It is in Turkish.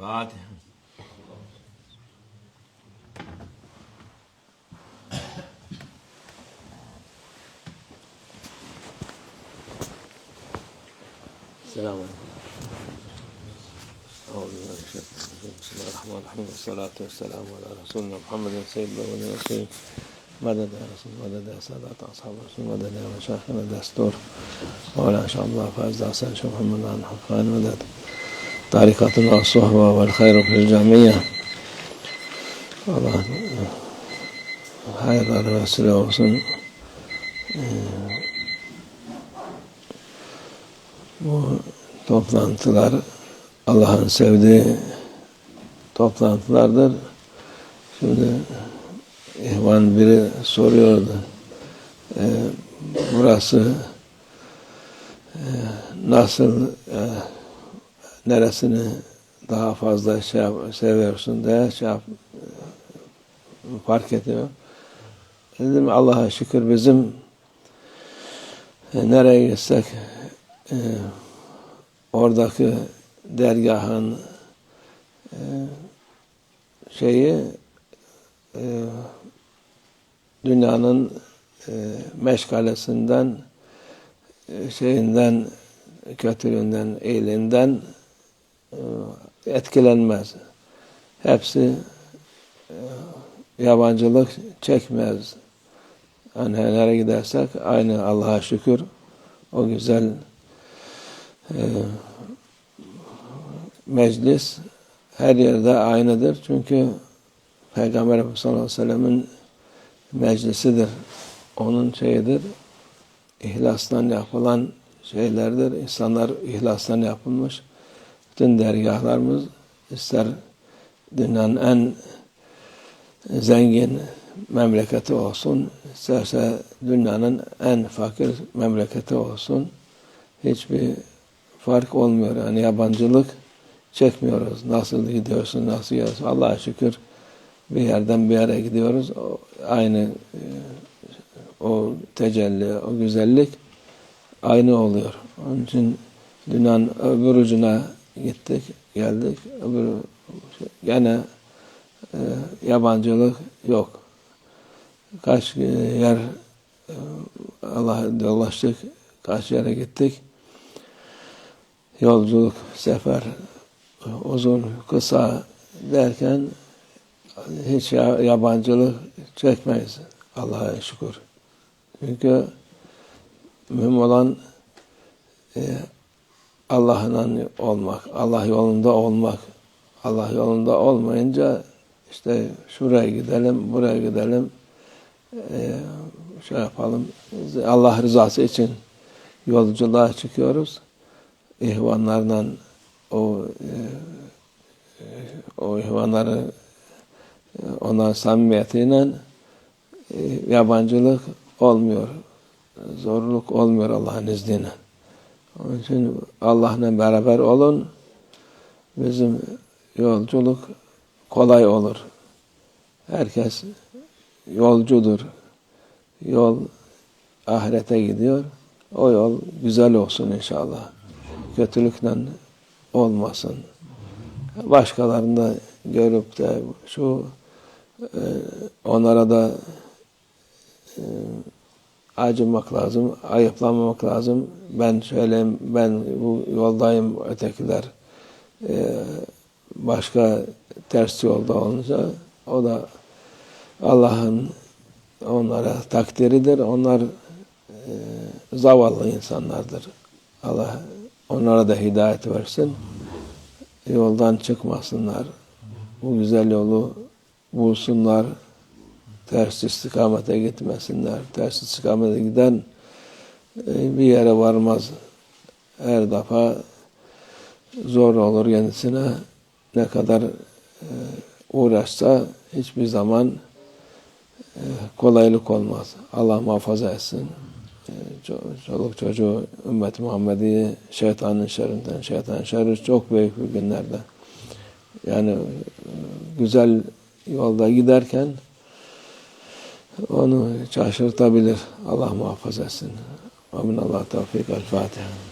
Fatiha. السلام عليكم. بسم الله الرحمن الرحيم. والصلاة والسلام على رسولنا محمد سيد الأولين والآخرين. مدد يا رسول مدد يا سادات أصحاب رسول مدد يا مشايخنا دستور ولا إن شاء الله فاز حسن شيخ محمد عن حقان مدد tarikatın as-sohba vel hayru fil camiye. Allah e, hayırlara vesile olsun. E, bu toplantılar Allah'ın sevdiği toplantılardır. Şimdi ihvan biri soruyordu. E, burası e, nasıl e, neresini daha fazla şey yap, seviyorsun diye şey yap, fark ediyor. Dedim Allah'a şükür bizim e, nereye gitsek e, oradaki dergahın e, şeyi e, dünyanın e, meşgalesinden e, şeyinden kötülüğünden, iyiliğinden e, etkilenmez. Hepsi e, yabancılık çekmez. Yani nereye gidersek aynı Allah'a şükür o güzel e, meclis her yerde aynıdır. Çünkü Peygamber Efendimiz sallallahu aleyhi ve sellem'in meclisidir. Onun şeyidir. İhlastan yapılan şeylerdir. İnsanlar ihlastan yapılmış. Bütün dergahlarımız ister dünyanın en zengin memleketi olsun, isterse dünyanın en fakir memleketi olsun, hiçbir fark olmuyor. Yani yabancılık çekmiyoruz. Nasıl gidiyorsun, nasıl gidiyorsun? Allah'a şükür bir yerden bir yere gidiyoruz. Aynı e, o tecelli, o güzellik aynı oluyor. Onun için dünyanın öbür ucuna gittik, geldik. Öbür gene e, yabancılık yok. Kaç yer e, Allah'a dolaştık, kaç yere gittik. Yolculuk, sefer uzun, kısa derken hiç yabancılık çekmeyiz. Allah'a şükür. Çünkü mühim olan e, Allah'la olmak, Allah yolunda olmak. Allah yolunda olmayınca işte şuraya gidelim, buraya gidelim, e, şey yapalım. Allah rızası için yolculuğa çıkıyoruz. İhvanlarla o e, o ihvanları onların samimiyetiyle e, yabancılık olmuyor. Zorluk olmuyor Allah'ın izniyle. Onun için Allah'la beraber olun. Bizim yolculuk kolay olur. Herkes yolcudur. Yol ahirete gidiyor. O yol güzel olsun inşallah. Kötülükle olmasın. Başkalarında görüp de şu e, onlara da e, acımak lazım, ayıplamamak lazım. Ben söyleyeyim, ben bu yoldayım, ötekiler e, başka ters yolda olunca o da Allah'ın onlara takdiridir. Onlar e, zavallı insanlardır. Allah onlara da hidayet versin. Yoldan çıkmasınlar. Bu güzel yolu bulsunlar. Ters istikamete gitmesinler. Ters istikamete giden e, bir yere varmaz. Her defa zor olur kendisine. Ne kadar e, uğraşsa hiçbir zaman e, kolaylık olmaz. Allah muhafaza etsin. Çoluk çocuğu ümmet Muhammed'i şeytanın şerrinden, şeytanın şerri çok büyük bir günlerde. Yani güzel yolda giderken onu şaşırtabilir. Allah muhafaza etsin. Amin Allah tevfik. El Fatiha.